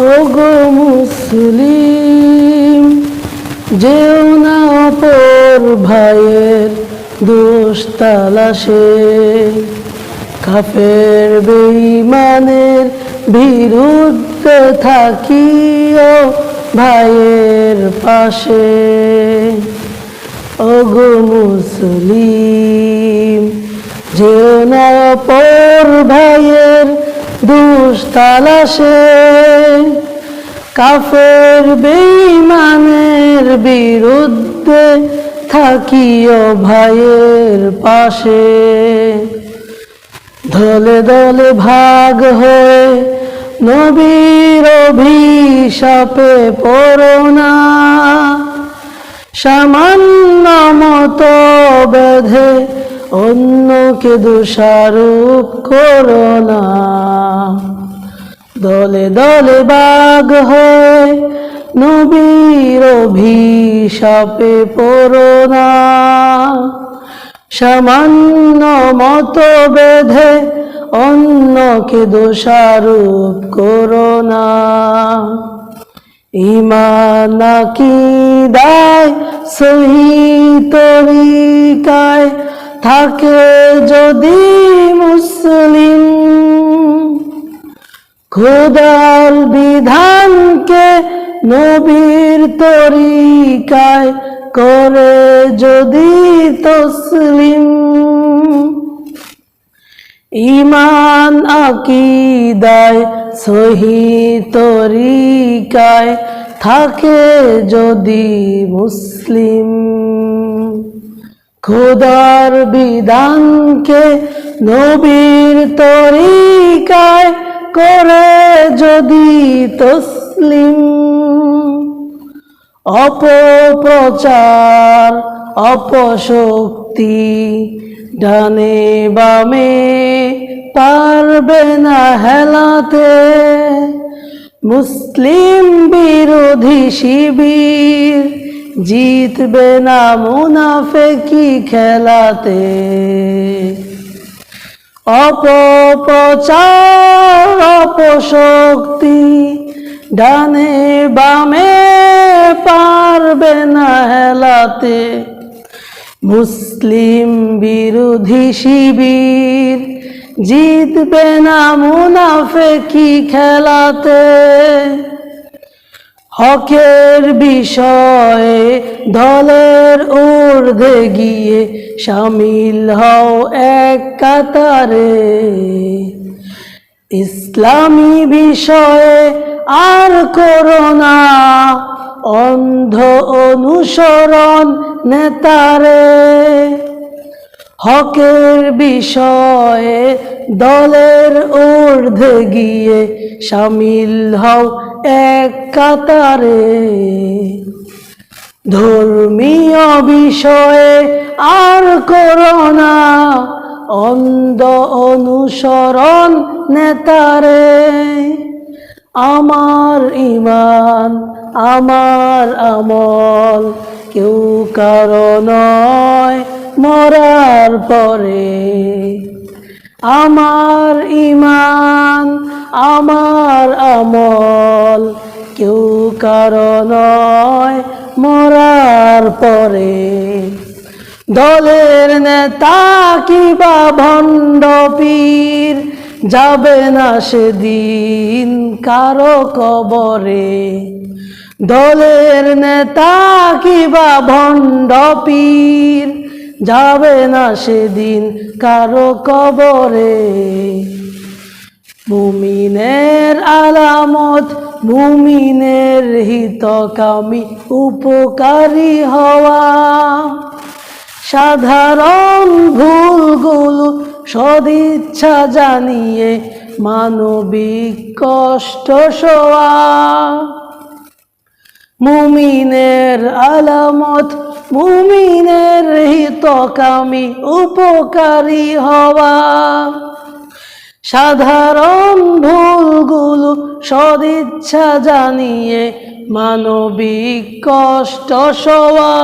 ওগো মুসলিম, যেও না অপর ভাইয়ের দোষ তালাশে। কাফের বেঈমানের বিরুদ্ধে থাকিও ভাইয়ের পাশে। ওগো মুসলিম, যেও না অপর ভাইয়ের দোষ তালাশে, কাফের বেঈমানের বিরুদ্ধে থাকিও ভাইয়ের পাশে। দলে দলে ভাগ হয়ে নবীর অভিশাপে পড়না সামান্য মতো বেঁধে অন্যকে দোষারোপ করো না। দলে দলে বাঘ হয়ে নবীর অভিশাপে পড়ো না। সামান্য মতো বেঁধে অন্যকে দোষারোপ করো না। নাকি দায় সহি তরিকায় থাকে যদি মুসলিম। খোদার বিধানকে নবীর তরিকায় করে যদি তসলিম। ইমান আকিদায় সহি তরিকায় থাকে যদি মুসলিম। খোদার বিধানকে নবীর তরিকায় করে যদি তসলিম। অপপ্রচার, অপশক্তি ডানে বামে পারবে না হেলাতে। মুসলিম বিরোধী শিবির জিতবে না মুনাফে মুনাফেকি খেলাতে। অপপ্রচার, অপশক্তি ডানে বামে পারবে না হেলাতে। মুসলিম বিরোধী শিবির জিতবে না মুনাফে মুনাফেকি খেলাতে। হকের বিষয়ে দলের ঊর্ধ্বে গিয়ে সামিল হও এক কাতারে। ইসলামী বিষয়ে আর করোনা অন্ধ অনুসরণ নেতারে। হকের বিষয়ে দলের ঊর্ধ্বে গিয়ে সামিল হও এক কাতারে ধর্মীয় বিষয়ে আর করোনা অন্ধ অনুসরণ নেতারে, আমার ইমান, আমার আমল। কেউ কারও নয় মরার পরে। আমার ইমান আমার আমল কেউ কারও নয় মরার পরে। দলের নেতা কিবা ভণ্ড পীর, যাবে না সেদিন কারও কবরে। দলের নেতা কিবা ভণ্ড পীর, যাবে না সেদিন কারও কবরে। মুমিনের আলামত, মুমিনের হিতকামী, উপকারী হওয়া। সাধারণ ভুলগুলো সদিচ্ছা জানিয়ে মানবিক কষ্ট সওয়া মুমিনের আলামত, মুমিনের হিতকামী, উপকারী হওয়া। সাধারণ ভুলগুলো সদিচ্ছা জানিয়ে মানবিক কষ্ট সওয়া।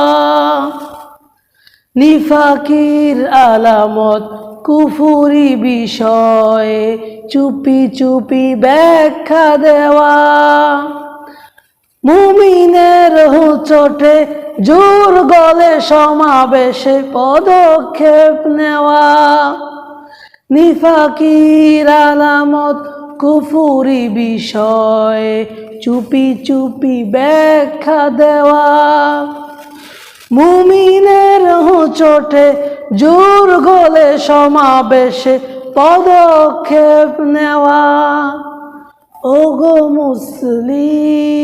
নিফাকির আলামত, কুফুরি বিষয়ে চুপি চুপি ব্যাখ্যা দেওয়া। মুমিনের হুচটে জোর গলে সমাবেশে পদক্ষেপ নেওয়া। নিফাকির আলামত, কুফুরি বিষয়ে, চুপি চুপি ব্যাখ্যা দেওয়া। মুমিনের হুচটে জোর গলে সমাবেশে পদক্ষেপ নেওয়া। ওগো মুসলিম,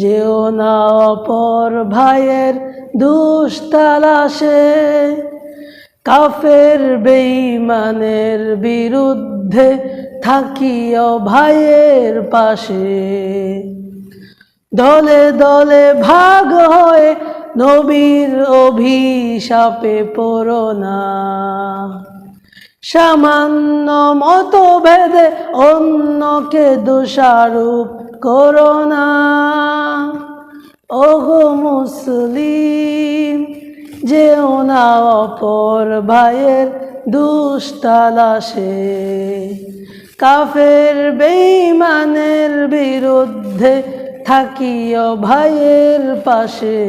যেও না অপর ভাইয়ের দুষ্টালাসে কাফের বেঈমানের বিরুদ্ধে থাকিও ভাইয়ের পাশে। দলে দলে ভাগ হয়ে নবীর অভিশাপে পড়ো না। সামান্য মতভেদে অন্যকে দোষারোপ করো না। ওগো মুসলিম! যেও না অপর ভাইয়ের দুষ্টালাসে কাফের বেইমানের বিরুদ্ধে থাকিও ভাইয়ের পাশে।